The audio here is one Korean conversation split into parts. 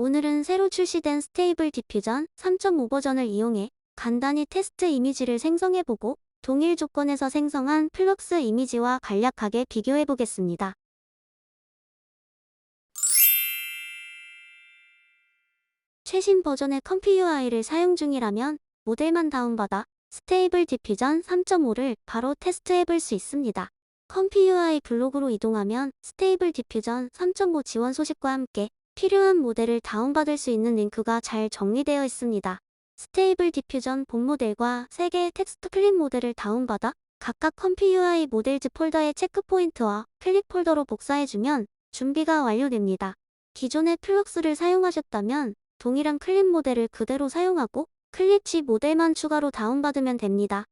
오늘은 새로 출시된 스테이블 디퓨전 3.5 버전을 이용해 간단히 테스트 이미지를 생성해보고 동일 조건에서 생성한 플럭스 이미지와 간략하게 비교해보겠습니다. 최신 버전의 컴피 UI를 사용 중이라면 모델만 다운받아 스테이블 디퓨전 3.5를 바로 테스트해볼 수 있습니다. 컴피 UI 블로그로 이동하면 스테이블 디퓨전 3.5 지원 소식과 함께 필요한 모델을 다운받을 수 있는 링크가 잘 정리되어 있습니다. 스테이블 디퓨전 본 모델과 3개의 텍스트 클립 모델을 다운받아 각각 컴피 UI 모델즈 폴더의 체크 포인트와 클릭 폴더로 복사해주면 준비가 완료됩니다. 기존의 플럭스를 사용하셨다면 동일한 클립 모델을 그대로 사용하고 클립치 모델만 추가로 다운받으면 됩니다.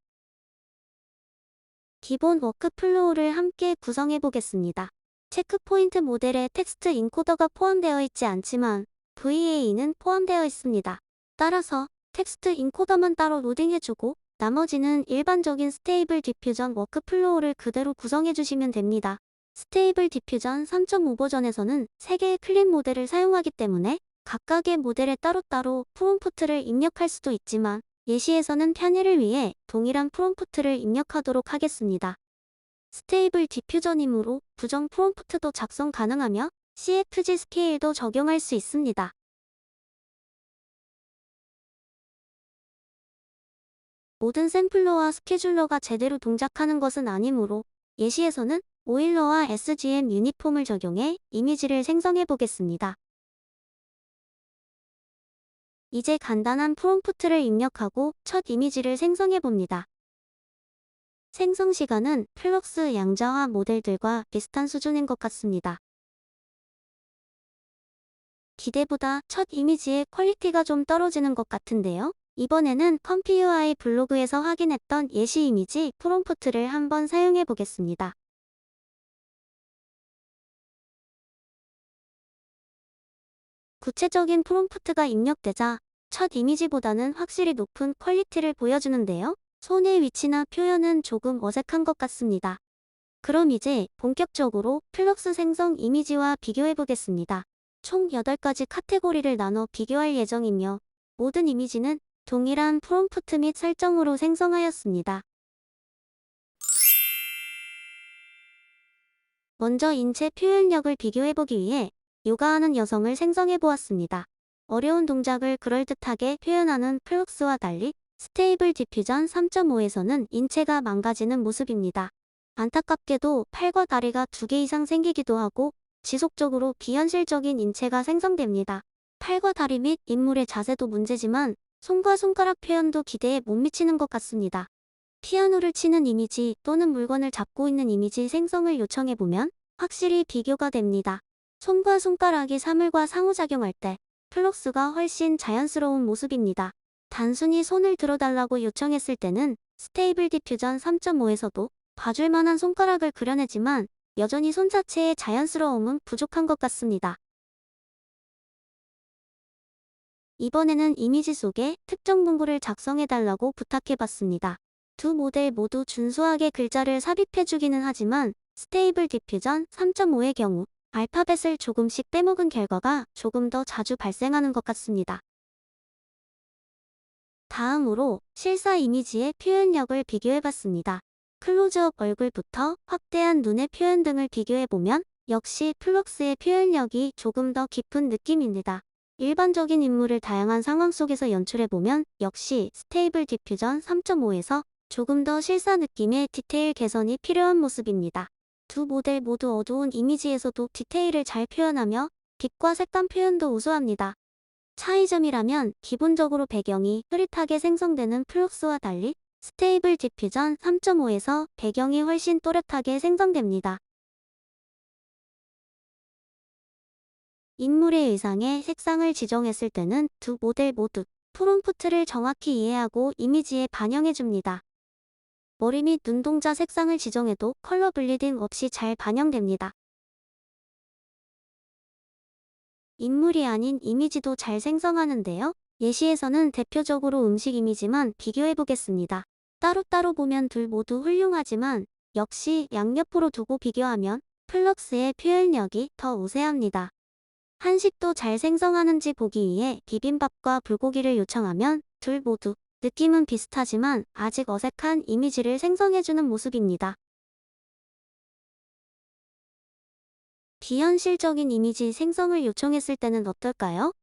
기본 워크플로우를 함께 구성해 보겠습니다. 체크포인트 모델에 텍스트 인코더가 포함되어 있지 않지만 VA는 포함되어 있습니다. 따라서 텍스트 인코더만 따로 로딩해주고 나머지는 일반적인 스테이블 디퓨전 워크플로우를 그대로 구성해 주시면 됩니다. 스테이블 디퓨전 3.5 버전에서는 3개의 클립 모델을 사용하기 때문에 각각의 모델에 따로따로 프롬프트를 입력할 수도 있지만 예시에서는 편의를 위해 동일한 프롬프트를 입력하도록 하겠습니다. 스테이블 디퓨전이므로 부정 프롬프트도 작성 가능하며 CFG 스케일도 적용할 수 있습니다. 모든 샘플러와 스케줄러가 제대로 동작하는 것은 아니므로 예시에서는 오일러와 SGM 유니폼을 적용해 이미지를 생성해 보겠습니다. 이제 간단한 프롬프트를 입력하고 첫 이미지를 생성해 봅니다. 생성 시간은 플럭스 양자화 모델들과 비슷한 수준인 것 같습니다. 기대보다 첫 이미지의 퀄리티가 좀 떨어지는 것 같은데요. 이번에는 컴피UI 블로그에서 확인했던 예시 이미지 프롬프트를 한번 사용해 보겠습니다. 구체적인 프롬프트가 입력되자 첫 이미지보다는 확실히 높은 퀄리티를 보여주는데요. 손의 위치나 표현은 조금 어색한 것 같습니다. 그럼 이제 본격적으로 플럭스 생성 이미지와 비교해 보겠습니다. 총 8가지 카테고리를 나눠 비교할 예정이며 모든 이미지는 동일한 프롬프트 및 설정으로 생성하였습니다. 먼저 인체 표현력을 비교해보기 위해 요가하는 여성을 생성해 보았습니다. 어려운 동작을 그럴듯하게 표현하는 플럭스와 달리 스테이블 디퓨전 3.5에서는 인체가 망가지는 모습입니다. 안타깝게도 팔과 다리가 두 개 이상 생기기도 하고 지속적으로 비현실적인 인체가 생성됩니다. 팔과 다리 및 인물의 자세도 문제지만 손과 손가락 표현도 기대에 못 미치는 것 같습니다. 피아노를 치는 이미지 또는 물건을 잡고 있는 이미지 생성을 요청해보면 확실히 비교가 됩니다. 손과 손가락이 사물과 상호작용할 때 플럭스가 훨씬 자연스러운 모습입니다. 단순히 손을 들어달라고 요청했을 때는 스테이블 디퓨전 3.5에서도 봐줄 만한 손가락을 그려내지만 여전히 손 자체의 자연스러움은 부족한 것 같습니다. 이번에는 이미지 속에 특정 문구를 작성해달라고 부탁해봤습니다. 두 모델 모두 준수하게 글자를 삽입해주기는 하지만 스테이블 디퓨전 3.5의 경우 알파벳을 조금씩 빼먹은 결과가 조금 더 자주 발생하는 것 같습니다. 다음으로 실사 이미지의 표현력을 비교해봤습니다. 클로즈업 얼굴부터 확대한 눈의 표현 등을 비교해보면 역시 플럭스의 표현력이 조금 더 깊은 느낌입니다. 일반적인 인물을 다양한 상황 속에서 연출해보면 역시 스테이블 디퓨전 3.5에서 조금 더 실사 느낌의 디테일 개선이 필요한 모습입니다. 두 모델 모두 어두운 이미지에서도 디테일을 잘 표현하며 빛과 색감 표현도 우수합니다. 차이점이라면 기본적으로 배경이 흐릿하게 생성되는 플럭스와 달리 스테이블 디퓨전 3.5에서 배경이 훨씬 또렷하게 생성됩니다. 인물의 의상에 색상을 지정했을 때는 두 모델 모두 프롬프트를 정확히 이해하고 이미지에 반영해줍니다. 머리 및 눈동자 색상을 지정해도 컬러 블리딩 없이 잘 반영됩니다. 인물이 아닌 이미지도 잘 생성하는데요. 예시에서는 대표적으로 음식 이미지만 비교해보겠습니다. 따로따로 보면 둘 모두 훌륭하지만 역시 양옆으로 두고 비교하면 플럭스의 표현력이 더 우세합니다. 한식도 잘 생성하는지 보기 위해 비빔밥과 불고기를 요청하면 둘 모두 느낌은 비슷하지만 아직 어색한 이미지를 생성해주는 모습입니다. 비현실적인 이미지 생성을 요청했을 때는 어떨까요?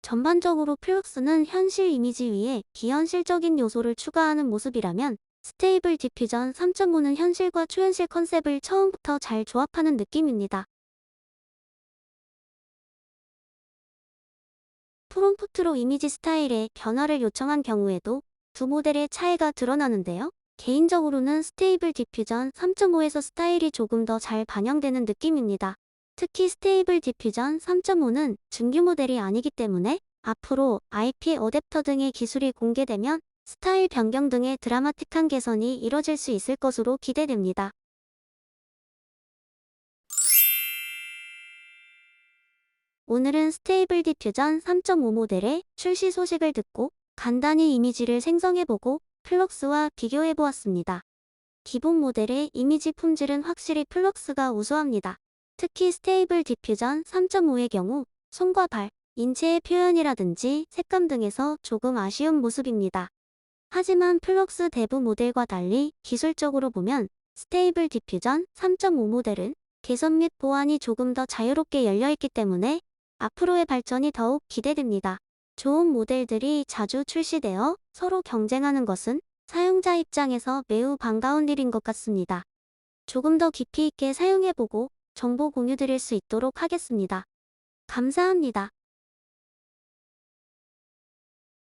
전반적으로 플룩스는 현실 이미지 위에 비현실적인 요소를 추가하는 모습이라면 스테이블 디퓨전 3.5는 현실과 초현실 컨셉을 처음부터 잘 조합하는 느낌입니다. 프롬프트로 이미지 스타일의 변화를 요청한 경우에도 두 모델의 차이가 드러나는데요. 개인적으로는 스테이블 디퓨전 3.5에서 스타일이 조금 더 잘 반영되는 느낌입니다. 특히 스테이블 디퓨전 3.5는 중규 모델이 아니기 때문에 앞으로 IP 어댑터 등의 기술이 공개되면 스타일 변경 등의 드라마틱한 개선이 이뤄질 수 있을 것으로 기대됩니다. 오늘은 스테이블 디퓨전 3.5 모델의 출시 소식을 듣고 간단히 이미지를 생성해보고 플럭스와 비교해보았습니다. 기본 모델의 이미지 품질은 확실히 플럭스가 우수합니다. 특히 스테이블 디퓨전 3.5의 경우 손과 발, 인체의 표현이라든지 색감 등에서 조금 아쉬운 모습입니다. 하지만 플럭스 대부 모델과 달리 기술적으로 보면 스테이블 디퓨전 3.5 모델은 개선 및 보완이 조금 더 자유롭게 열려있기 때문에 앞으로의 발전이 더욱 기대됩니다. 좋은 모델들이 자주 출시되어 서로 경쟁하는 것은 사용자 입장에서 매우 반가운 일인 것 같습니다. 조금 더 깊이 있게 사용해보고 정보 공유 드릴 수 있도록 하겠습니다. 감사합니다.